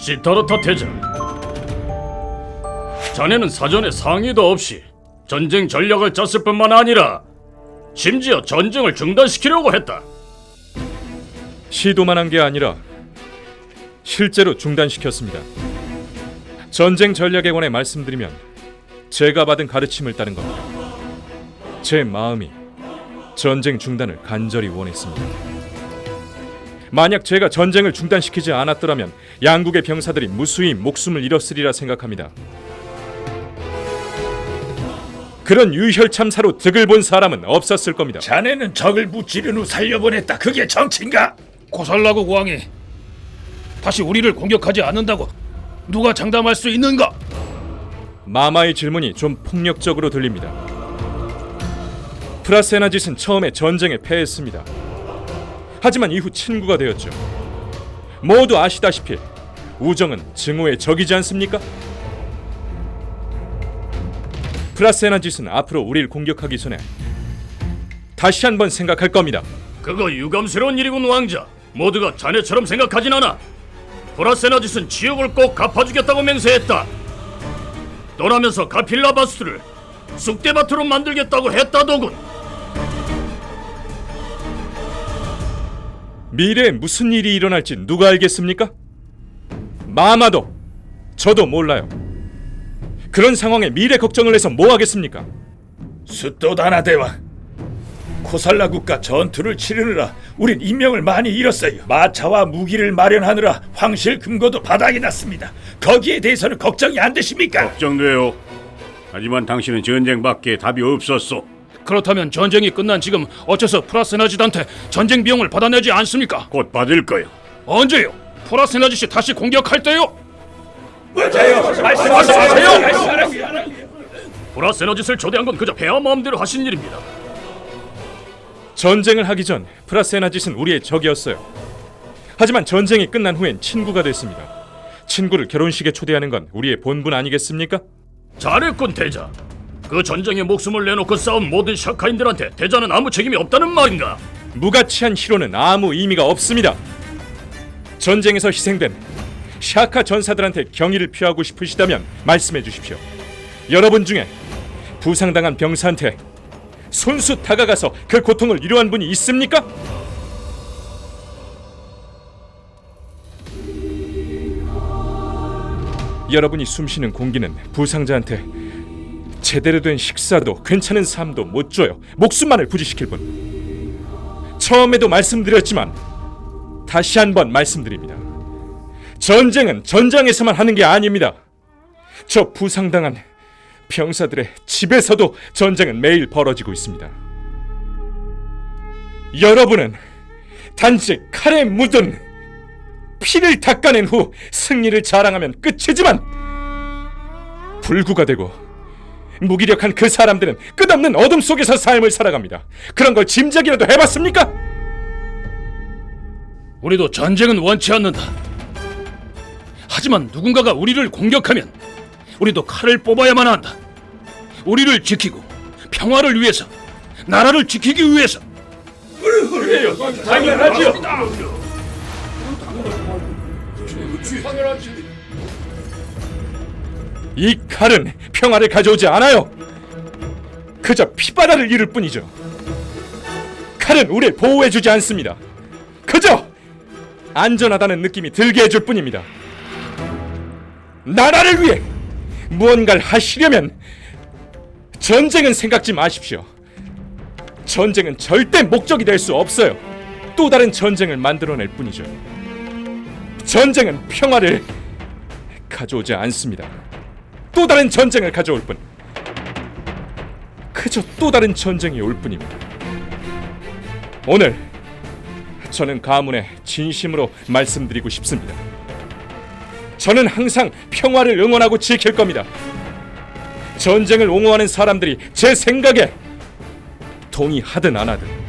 시타르타 대장. 자네는 사전에 상의도 없이 전쟁 전략을 짰을 뿐만 아니라 심지어 전쟁을 중단시키려고 했다. 시도만 한 게 아니라 실제로 중단시켰습니다. 전쟁 전략에 관해 말씀드리면 제가 받은 가르침을 따른 겁니다. 제 마음이 전쟁 중단을 간절히 원했습니다. 만약 제가 전쟁을 중단시키지 않았더라면 양국의 병사들이 무수히 목숨을 잃었으리라 생각합니다. 그런 유혈 참사로 득을 본 사람은 없었을 겁니다. 자네는 적을 무찌른 후 살려보냈다. 그게 정치인가? 고살라고 왕이 다시 우리를 공격하지 않는다고 누가 장담할 수 있는가? 마마의 질문이 좀 폭력적으로 들립니다. 프라세나짓은 처음에 전쟁에 패했습니다. 하지만 이후 친구가 되었죠. 모두 아시다시피 우정은 증오의 적이지 않습니까? 프라세나짓은 앞으로 우리를 공격하기 전에 다시 한번 생각할 겁니다. 그거 유감스러운 일이군 왕자. 모두가 자네처럼 생각하진 않아. 브라세나짓은 지옥을 꼭 갚아주겠다고 맹세했다. 떠나면서 가필라 바스를 쑥대밭으로 만들겠다고 했다더군. 미래에 무슨 일이 일어날지 누가 알겠습니까? 마마도 저도 몰라요. 그런 상황에 미래 걱정을 해서 뭐 하겠습니까? 수도다나 대왕. 코살라 국가 전투를 치르느라 우린 인명을 많이 잃었어요. 마차와 무기를 마련하느라 황실 금고도 바닥이 났습니다. 거기에 대해서는 걱정이 안 되십니까? 걱정돼요. 하지만 당신은 전쟁밖에 답이 없었소. 그렇다면 전쟁이 끝난 지금 어째서 프라세나짓한테 전쟁 비용을 받아내지 않습니까? 곧 받을 거요. 언제요? 프라세나짓이 다시 공격할 때요? 브라세나짓을 초대한 건 그저 폐하 마음대로 하신 일입니다. 전쟁을 하기 전 프라세나짓은 우리의 적이었어요. 하지만 전쟁이 끝난 후엔 친구가 됐습니다. 친구를 결혼식에 초대하는 건 우리의 본분 아니겠습니까? 잘했군 대자. 그 전쟁에 목숨을 내놓고 싸운 모든 샤카인들한테 대자는 아무 책임이 없다는 말인가? 무가치한 희로는 아무 의미가 없습니다. 전쟁에서 희생된 샤카 전사들한테 경의를 표하고 싶으시다면 말씀해 주십시오. 여러분 중에 부상당한 병사한테 손수 다가가서 그 고통을 위로한 분이 있습니까? 여러분이 숨쉬는 공기는 부상자한테 제대로 된 식사도 괜찮은 삶도 못 줘요. 목숨만을 부지시킬 뿐. 처음에도 말씀드렸지만 다시 한번 말씀드립니다. 전쟁은 전장에서만 하는 게 아닙니다. 저 부상당한 병사들의 집에서도 전쟁은 매일 벌어지고 있습니다. 여러분은 단지 칼에 묻은 피를 닦아낸 후 승리를 자랑하면 끝이지만 불구가 되고 무기력한 그 사람들은 끝없는 어둠 속에서 삶을 살아갑니다. 그런 걸 짐작이라도 해봤습니까? 우리도 전쟁은 원치 않는다. 하지만 누군가가 우리를 공격하면 우리도 칼을 뽑아야만 한다. 우리를 지키고 평화를 위해서, 나라를 지키기 위해서. 이 칼은 평화를 가져오지 않아요. 그저 피바다를 이룰 뿐이죠. 칼은 우리를 보호해주지 않습니다. 그저 안전하다는 느낌이 들게 해줄 뿐입니다. 나라를 위해 무언가를 하시려면 전쟁은 생각지 마십시오. 전쟁은 절대 목적이 될 수 없어요. 또 다른 전쟁을 만들어낼 뿐이죠. 전쟁은 평화를 가져오지 않습니다. 또 다른 전쟁을 가져올 뿐. 그저 또 다른 전쟁이 올 뿐입니다. 오늘 저는 가문에 진심으로 말씀드리고 싶습니다. 저는 항상 평화를 응원하고 지킬 겁니다. 전쟁을 옹호하는 사람들이 제 생각에 동의하든 안 하든